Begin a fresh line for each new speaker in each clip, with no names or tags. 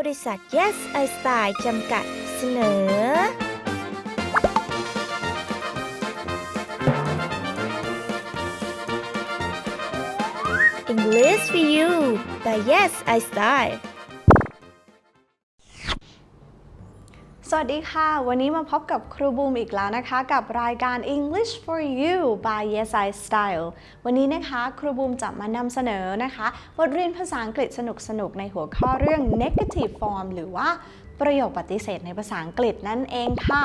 บริษัท Yes I Style จำกัดเสนอ English for You by Yes I Style
วัสดีค่ะ วันนี้มาพบกับครูบูมอีกแล้วนะคะ กับรายการ English for You by Yes I Style วันนี้นะคะครูบูมจะมานำเสนอนะคะบทเรียนภาษาอังกฤษสนุกๆ ในหัวข้อเรื่อง negative form หรือว่าประโยคปฏิเสธในภาษาอังกฤษนั่นเองค่ะ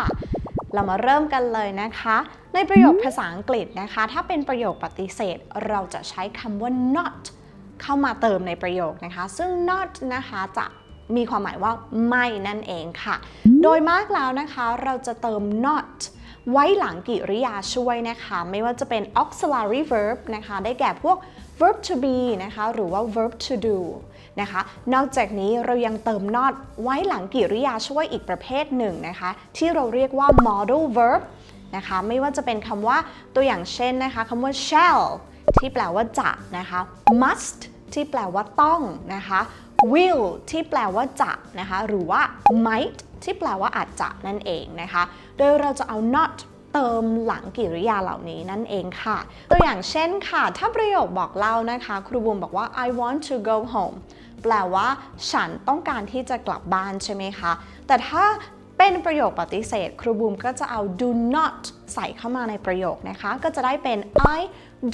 เรามาเริ่มกันเลยนะคะ ในประโยคภาษาอังกฤษนะคะ ถ้าเป็นประโยคปฏิเสธ เราจะใช้คำว่า not เข้ามาเติมในประโยคนะคะ ซึ่ง not นะคะจะ มีความหมายว่าไม่นั่นเองค่ะ โดยมากแล้วนะคะเราจะเติม not ไว้หลังกริยาช่วยนะคะ ไม่ว่าจะเป็น auxiliary verb นะคะ ได้แก่พวก verb to be นะคะ หรือว่า verb to do นะคะ นอกจากนี้เรายังเติม not ไว้หลังกริยาช่วยอีกประเภทหนึ่งนะคะ ที่เราเรียกว่า modal verb นะคะ ไม่ว่าจะเป็นคำว่าตัวอย่างเช่นนะคะคำว่า shall ที่แปลว่าจะนะคะ must ที่แปลว่าต้องนะคะ will ที่แปลว่าจะนะคะ หรือว่า might ที่แปลว่าอาจจะนั่นเองนะคะ โดยเราจะเอา not เติมหลังกริยาเหล่านี้นั่นเองค่ะ ตัวอย่างเช่นค่ะ ถ้าประโยคบอกเล่านะคะ ครูบุมบอกว่า I want to go home แปลว่า ฉันต้องการที่จะกลับบ้านใช่ไหมคะ แต่ถ้าเป็นประโยคปฏิเสธ ครูบูมก็จะเอา do not ใส่เข้ามาในประโยคนะคะ ก็จะได้เป็น I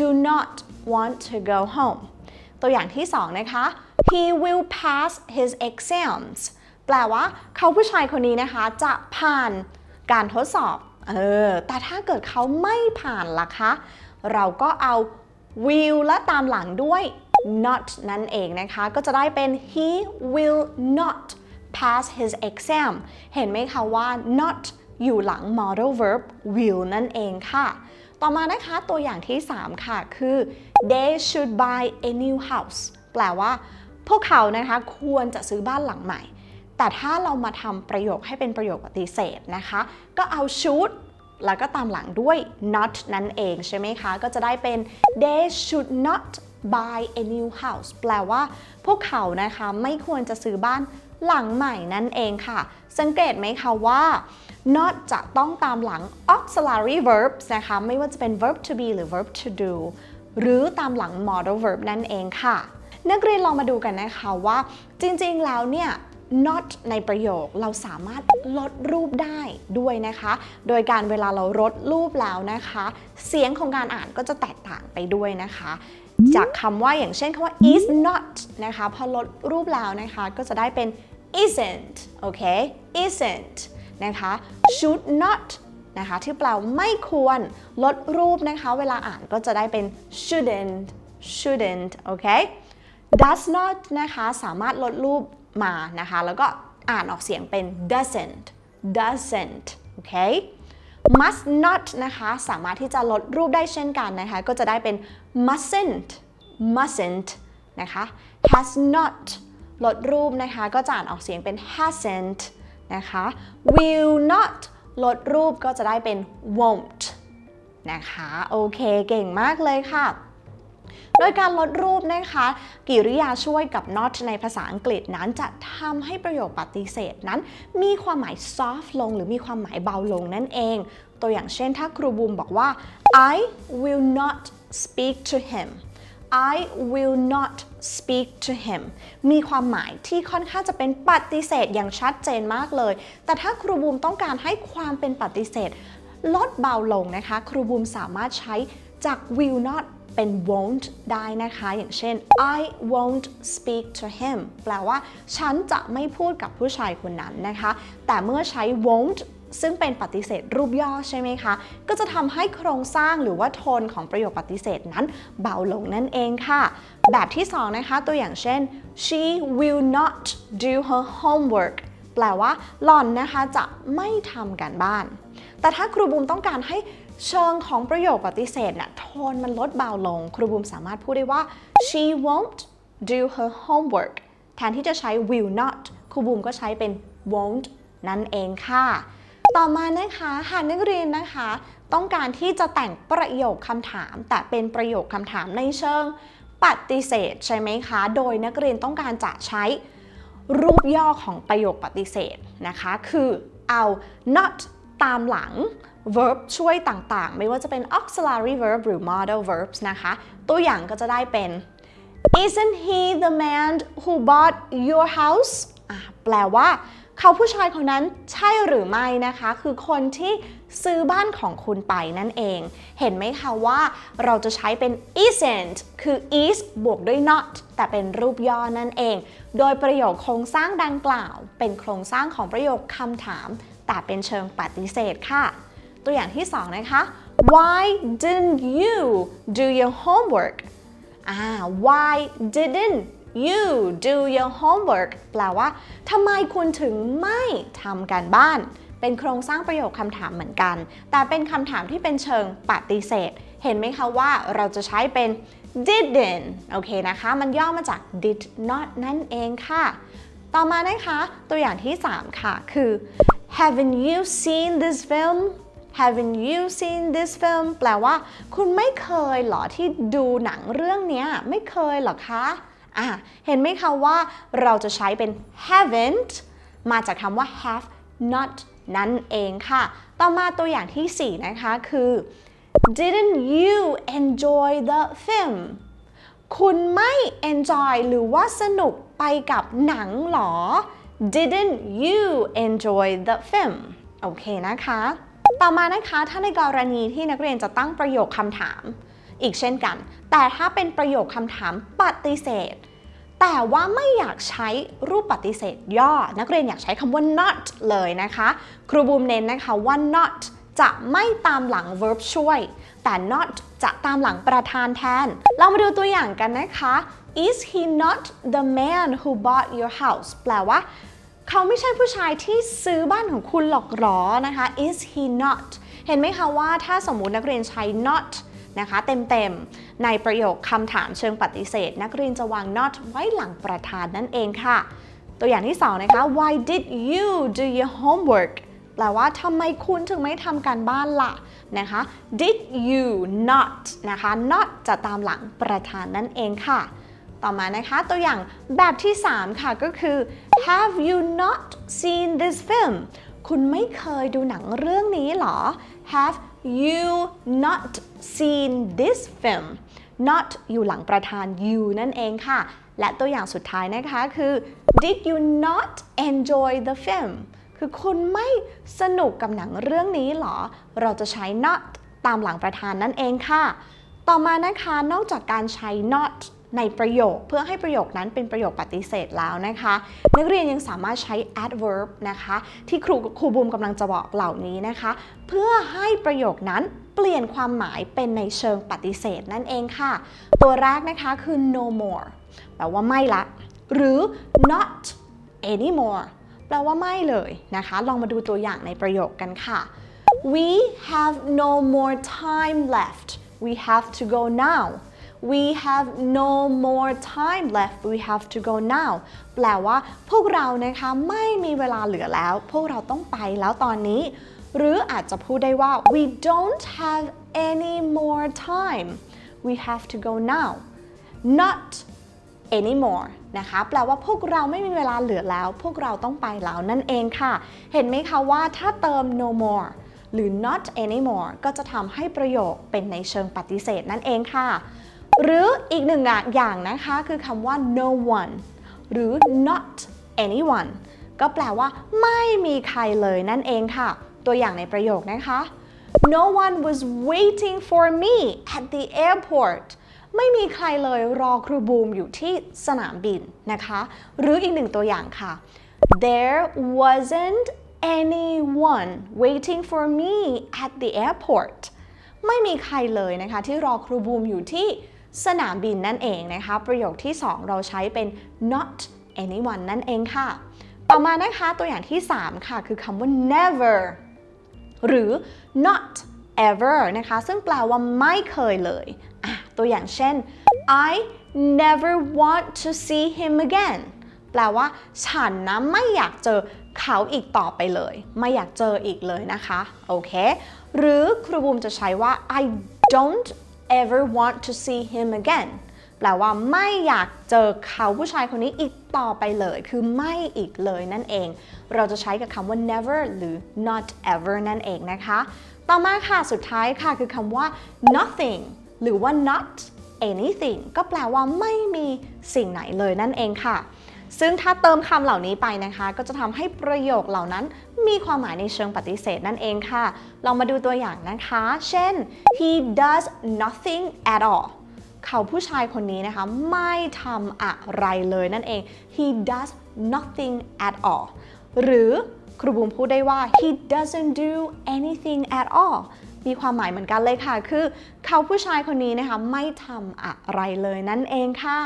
do not want to go home ตัวอย่างที่สองนะคะ he will pass his exams แปลว่าเขาผู้ชายคนนี้นะคะ จะผ่านการทดสอบ เออ แต่ถ้าเกิดเขาไม่ผ่านล่ะคะ เราก็เอา will และตามหลังด้วย not นั่นเองนะคะ ก็จะได้เป็น he will not pass his exam เห็นไหมคะว่า not อยู่หลัง modal verb will นั่นเองค่ะ ต่อมานะคะตัวอย่างที่ 3 ค่ะ คือ they should buy a new house แปลว่า พวกเขานะคะควรจะซื้อบ้านหลังใหม่ แต่ถ้าเรามาทำประโยคให้เป็นประโยคปฏิเสธนะคะ ก็เอา should แล้วก็ตามหลังด้วย not นั่นเองใช่ไหมคะ ก็จะได้เป็น they should not buy a new house แปลว่า พวกเขานะคะไม่ควรจะซื้อบ้านหลังใหม่นั่นเองค่ะ สังเกตไหมคะว่า not จะต้องตามหลัง auxiliary verbs นะคะ ไม่ว่าจะเป็น verb to be หรือ verb to do หรือตามหลัง modal verb นั่นเองค่ะ นักเรียนลองมาดูกันนะคะว่า จริงๆ แล้วเนี่ย not ในประโยคเราสามารถลดรูปได้ด้วยนะคะ โดยการเวลาเราลดรูปแล้วนะคะ เสียงของการอ่านก็จะแตกต่างไปด้วยนะคะ จากคำว่าอย่างเช่นคำว่า is not นะคะ พอลดรูปแล้วนะคะ ก็จะได้เป็น isn't โอเค isn't นะคะ should not นะคะ ที่แปลว่าไม่ควรลดรูปนะคะ เวลาอ่านก็จะได้เป็น shouldn't shouldn't โอเค does not นะคะสามารถลดรูปมานะคะ แล้วก็อ่านออกเสียงเป็น doesn't doesn't โอเค must not นะคะสามารถที่จะลดรูปได้เช่นกันนะคะ ก็จะได้เป็น mustn't mustn't นะคะ has not ลดรูปนะคะ ก็จะอ่านออกเสียงเป็น hasn't นะคะ will not ลดรูปก็จะได้เป็น won't นะคะ โอเค เก่งมากเลยค่ะ โดยการลดรูปนะคะ กิริยาช่วยกับ not ในภาษาอังกฤษนั้นจะทำให้ประโยคปฏิเสธนั้น มีความหมาย soft ลง หรือมีความหมายเบาลงนั่นเอง ตัวอย่างเช่นถ้าครูบูมบอกว่า I will not speak to him I will not speak to him มีความหมายที่ค่อนข้างจะเป็นปฏิเสธอย่างชัดเจนมากเลย แต่ถ้าครูบูมต้องการให้ความเป็นปฏิเสธ ลดเบาลงนะคะ ครูบูมสามารถใช้จาก will not เป็น won't ได้นะคะ อย่างเช่น I won't speak to him แปลว่า ฉันจะไม่พูดกับผู้ชายคนนั้นนะคะ แต่เมื่อใช้ won't ซึ่งเป็นปฏิเสธรูปย่อใช่ไหมคะ ก็จะทำให้โครงสร้างหรือว่าโทนของประโยคปฏิเสธนั้นเบาลงนั่นเองค่ะ แบบที่สองนะคะ ตัวอย่างเช่น she will not do her homework แปลว่าหล่อนนะคะจะไม่ทำการบ้าน แต่ถ้าครูบูมต้องการให้เชิงของประโยคปฏิเสธน่ะโทนมันลดเบาลง ครูบูมสามารถพูดได้ว่า she won't do her homework แทนที่จะใช้ will not ครูบูมก็ใช้เป็น won't นั่นเองค่ะ ต่อมานะคะหากนักเรียนนะคะ ต้องการที่จะแต่งประโยคคำถาม แต่เป็นประโยคคำถามในเชิงปฏิเสธใช่ไหมคะ โดยนักเรียนต้องการจะใช้รูปย่อของประโยคปฏิเสธนะคะ คือเอา not ตามหลัง verb ช่วยต่างๆ ไม่ว่าจะเป็น auxiliary verb หรือ modal verbs นะคะ ตัวอย่างก็จะได้เป็น Isn't he the man who bought your house แปลว่า เขาผู้ชายคนนั้นใช่หรือไม่นะคะ คือคนที่ซื้อบ้านของคุณไปนั่นเอง เห็นไหมคะว่าเราจะใช้เป็น isn't คือ is บวกด้วย not แต่เป็นรูปย่อนั่นเอง โดยประโยคโครงสร้างดังกล่าว เป็นโครงสร้างของประโยคคำถาม แต่เป็นเชิงปฏิเสธค่ะ ตัวอย่างที่สองนะคะ Why didn't you do your homework อ่า why didn't you do your homework แปลว่าทำไมคุณถึงไม่ทำการบ้าน เป็นโครงสร้างประโยคคำถามเหมือนกัน แต่เป็นคำถามที่เป็นเชิงปฏิเสธ เห็นไหมคะว่าเราจะใช้เป็น didn't โอเคนะคะ มันย่อมาจาก did not นั่นเองค่ะ ต่อมานะคะ ตัวอย่างที่ 3 ค่ะ คือ haven't you seen this film haven't you seen this film แปลว่า คุณไม่เคยหรอที่ดูหนังเรื่องนี้ไม่เคยหรอคะ อะเห็นไหมคะว่าเราจะใช้เป็น haven't มาจากคำว่า have not นั่นเองค่ะ ต่อมาตัวอย่างทีสี่ 4 นะคะคือ didn't you enjoy the film คุณไม่ enjoy หรือว่าสนุกไปกับหนังหรอ didn't you enjoy the film โอเคนะคะ ต่อมานะคะ ถ้าในกรณีที่นักเรียนจะตั้งประโยคคำถาม อีกเช่นกัน แต่ถ้าเป็นประโยคคำถามปฏิเสธ แต่ว่าไม่อยากใช้รูปปฏิเสธย่อ นักเรียนอยากใช้คำว่า not เลยนะคะ ครูบูมเน้นนะคะว่า not จะไม่ตามหลัง verb ช่วย แต่ not จะตามหลังประธานแทน เรามาดูตัวอย่างกันนะคะ is he not the man who bought your house แปลว่า เขาไม่ใช่ผู้ชายที่ซื้อบ้านของคุณหรอกหรอนะคะ is he not เห็นไหมคะว่าถ้าสมมุตินักเรียนใช้ not นะคะเต็มๆ ในประโยคคำถามเชิงปฏิเสธ นักเรียนจะวาง not ไว้หลังประธานนั่นเองค่ะ ตัวอย่างที่สองนะคะ why did you do your homework แปลว่าทำไมคุณถึงไม่ทำการบ้านล่ะนะคะ did you not นะคะ not จะตามหลังประธานนั่นเองค่ะ ต่อมานะคะตัวอย่างแบบที่ 3 ค่ะก็คือ have you not seen this film คุณไม่เคยดูหนังเรื่องนี้หรอ have you not seen this film not อยู่หลังประธาน you นั่นเองค่ะ และตัวอย่างสุดท้ายนะคะคือ did you not enjoy the film คือคุณไม่สนุกกับหนังเรื่องนี้หรอ เราจะใช้ not ตามหลังประธานนั่นเองค่ะ ต่อมานะคะ นอกจากการใช้ not ในประโยคเพื่อให้ประโยคนั้นเป็นประโยคปฏิเสธแล้วนะคะ นักเรียนยังสามารถใช้ adverb นะคะ ที่ครูครูบูมกำลังจะบอกเหล่านี้นะคะ เพื่อให้ประโยคนั้นเปลี่ยนความหมายเป็นในเชิงปฏิเสธนั่นเองค่ะ ตัวแรกนะคะคือ no more แปลว่าไม่ละ หรือ not anymore แปลว่าไม่เลยนะคะ ลองมาดูตัวอย่างในประโยคกันค่ะ we have no more time left we have to go now we have no more time left we have to go now แปลว่าพวกเรานะคะไม่มีเวลาเหลือแล้ว พวกเราต้องไปแล้วตอนนี้ หรืออาจจะพูดได้ว่า we don't have any more time we have to go now not anymore นะคะแปลว่าพวกเราไม่มีเวลาเหลือแล้ว พวกเราต้องไปแล้วนั่นเองค่ะ เห็นไหมคะว่าถ้าเติม no more หรือ not anymore ก็จะทำให้ประโยคเป็นในเชิงปฏิเสธนั่นเองค่ะ หรืออีกหนึ่งอย่างนะคะคือคำว่า no one หรือ not anyone ก็แปลว่าไม่มีใครเลยนั่นเองค่ะ ตัวอย่างในประโยคนะคะ No one was waiting for me at the airport ไม่มีใครเลยรอครูบูมอยู่ที่สนามบินนะคะ หรืออีกหนึ่งตัวอย่างค่ะ There wasn't anyone waiting for me at the airport ไม่มีใครเลยนะคะที่รอครูบูมอยู่ที่ สนามบินนั่นเองนะคะ ประโยคที่ 2 เราใช้เป็น not anyone นั่นเองค่ะ ต่อมานะคะตัวอย่างที่ 3 ค่ะ คือคำว่า never หรือ not ever นะคะ ซึ่งแปลว่าไม่เคยเลยตัวอย่างเช่น I never want to see him again แปลว่า ฉันนะไม่อยากเจอเขาอีกต่อไปเลย ไม่อยากเจออีกเลยนะคะ โอเค หรือครูบูมจะใช้ว่า I don't ever want to see him again แปลว่าไม่อยากเจอเขาผู้ชายคนนี้อีกต่อไปเลย คือไม่อีกเลยนั่นเอง เราจะใช้กับคำว่า never หรือ not ever นั่นเองนะคะ ต่อมาค่ะสุดท้ายค่ะคือคำว่า nothing หรือว่า not anything ก็แปลว่าไม่มีสิ่งไหนเลยนั่นเองค่ะ ซึ่งถ้าเติมคำเหล่านี้ไปนะคะ ก็จะทำให้ประโยคเหล่านั้นมีความหมายในเชิงปฏิเสธนั่นเองค่ะ ลองมาดูตัวอย่างนะคะ เช่น he does nothing at all เขาผู้ชายคนนี้นะคะ ไม่ทำอะไรเลยนั่นเอง he does nothing at all หรือครูบูมพูดได้ว่า he doesn't do anything at all มีความหมายเหมือนกันเลยค่ะ คือ เขาผู้ชายคนนี้นะคะ ไม่ทำอะไรเลยนั่นเองค่ะ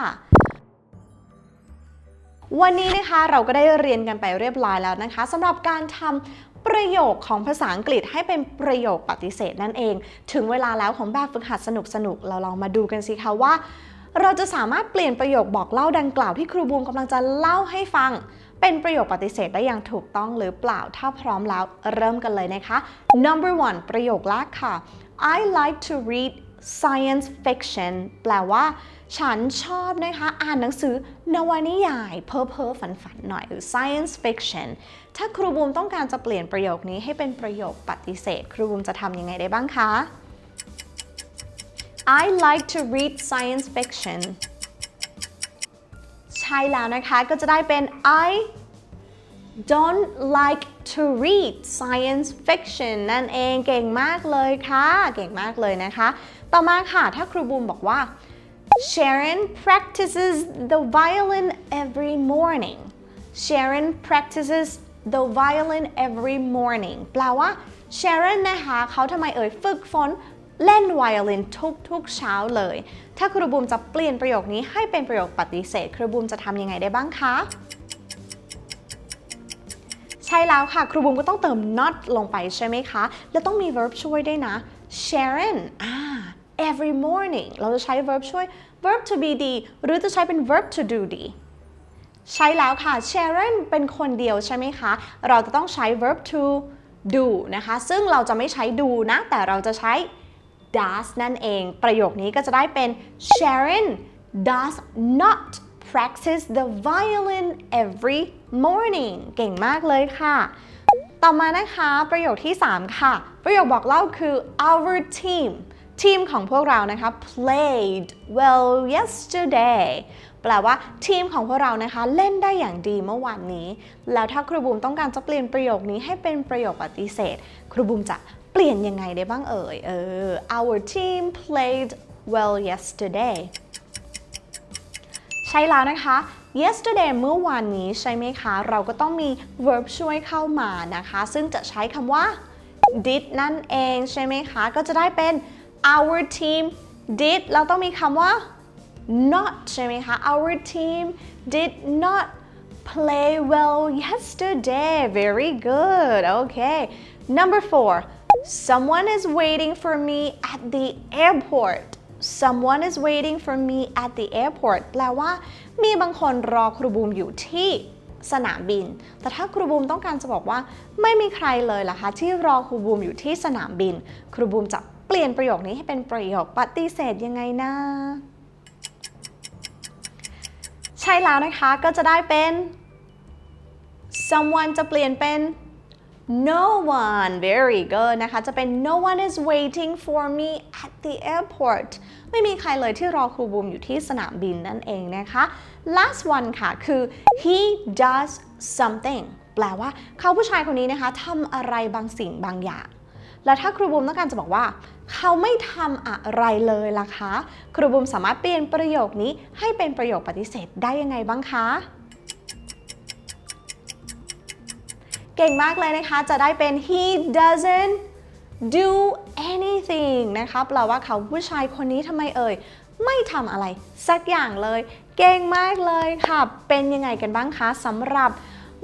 วันนี้นะคะเราก็ได้เรียนกันไปเรียบร้อยแล้วนะคะสำหรับการทำประโยคของภาษาอังกฤษให้เป็นประโยคปฏิเสธนั่นเอง ถึงเวลาแล้วของแบบฝึกหัดสนุกๆเราลองมาดูกันสิคะว่า เราจะสามารถเปลี่ยนประโยคบอกเล่าดังกล่าวที่ครูบูมกำลังจะเล่าให้ฟัง เป็นประโยคปฏิเสธได้อย่างถูกต้องหรือเปล่าถ้าพร้อมแล้วเริ่มกันเลยนะคะ number one ประโยคแรกค่ะ I like to read science fiction แปลว่า ฉันชอบนะคะ อ่านหนังสือนวนิยาย เพ้อเพ้อฝันฝันๆหน่อยหรือ science fiction ถ้าครูบูมต้องการจะเปลี่ยนประโยคนี้ให้เป็นประโยคปฏิเสธ ครูบูมจะทำยังไงได้บ้างคะ I like to read science fiction ใช่แล้วนะคะ ก็จะได้เป็น I don't like to read science fiction นั่นเองเก่งมากเลยค่ะ เก่งมากเลยนะคะ ต่อมาค่ะ ถ้าครูบูมบอกว่า Sharon practices the violin every morning Sharon practices the violin every morning แปลว่า Sharon นะคะเขาทำไมเอ่ยฝึกฝนเล่นไวโอลินทุกๆเช้าเลย ถ้าครูบูมจะเปลี่ยนประโยคนี้ให้เป็นประโยคปฏิเสธ ครูบูมจะทำยังไงได้บ้างคะ ใช่แล้วค่ะ ครูบุมก็ต้องเติม not ลงไปใช่ไหมคะ แล้วต้องมี verb ช่วยด้วยนะ Sharon อ่า every morning เราจะใช้ verb ช่วย verb to be ดีหรือจะใช้เป็น verb to do ดีใช่แล้วค่ะ Sharon เป็นคนเดียวใช่ไหมคะ เราจะต้องใช้ verb to do นะคะ ซึ่งเราจะไม่ใช้ do นะ แต่เราจะใช้ does นั่นเอง ประโยคนี้ก็จะได้เป็น Sharon does not practice the violin every morning เก่งมากเลยค่ะ ต่อมานะคะ ประโยคที่ 3 ค่ะ ประโยคบอกเล่าคือ our team ทีมของพวกเรานะคะ played well yesterday แปลว่าทีมของพวกเรานะคะ เล่นได้อย่างดีเมื่อวานนี้ แล้วถ้าครูบูมต้องการจะเปลี่ยนประโยคนี้ให้เป็นประโยคปฏิเสธ ครูบูมจะเปลี่ยนยังไงได้บ้างเอ่ยเออ our team played well yesterday ใช่แล้วนะคะ yesterday เมื่อวานนี้ใช่ไหมคะ เราก็ต้องมี verb ช่วยเข้ามานะคะ ซึ่งจะใช้คำว่า did นั่นเองใช่ไหมคะ ก็จะได้เป็น our team did เราต้องมีคำว่า not ใช่ไหมคะ our team did not play well yesterday very good okay number four someone is waiting for me at the airport someone is waiting for me at the airport แปลว่ามีบางคนรอครูบูมอยู่ที่สนามบิน แต่ถ้าครูบูมต้องการจะบอกว่า ไม่มีใครเลยล่ะคะที่รอครูบูมอยู่ที่สนามบิน ครูบูมจะ เปลี่ยนประโยคนี้ให้เป็นประโยคปฏิเสธยังไงนะ ใช่แล้วนะคะก็จะได้เป็น someone จะเปลี่ยนเป็น no one very good นะคะ จะเป็น no one is waiting for me at the airport ไม่มีใครเลยที่รอครูบูมอยู่ที่สนามบินนั่นเองนะคะ last one ค่ะคือ he does something แปลว่าเขาผู้ชายคนนี้นะคะทำอะไรบางสิ่งบางอย่าง แล้วถ้าครูบูมต้องการจะบอกว่า เขาไม่ทำอะไรเลยล่ะคะ ครูบูมสามารถเปลี่ยนประโยคนี้ให้เป็นประโยคปฏิเสธได้ยังไงบ้างคะเก่งมากเลยนะคะ จะได้เป็น he doesn't do anything นะคะแปลว่าเขาผู้ชายคนนี้ทำไมเอ่ย ไม่ทำอะไร สักอย่างเลย เก่งมากเลยค่ะ เป็นยังไงกันบ้างคะสำหรับ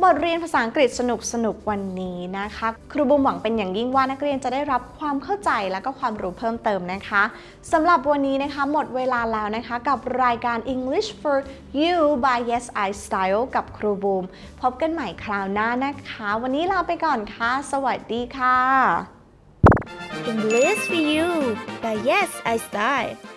บทเรียนภาษาอังกฤษสนุกสนุกๆวันนี้นะคะ ครูบุมหวังเป็นอย่างยิ่งว่านักเรียนจะได้รับความเข้าใจและก็ความรู้เพิ่มเติมนะคะสำหรับวันนี้นะคะ หมดเวลาแล้วนะคะกับรายการ English for You by Yes I Style กับครูบูมพบกันใหม่คราวหน้านะคะ วันนี้ลาไปก่อนค่ะ สวัสดีค่ะ
English for you by Yes I Style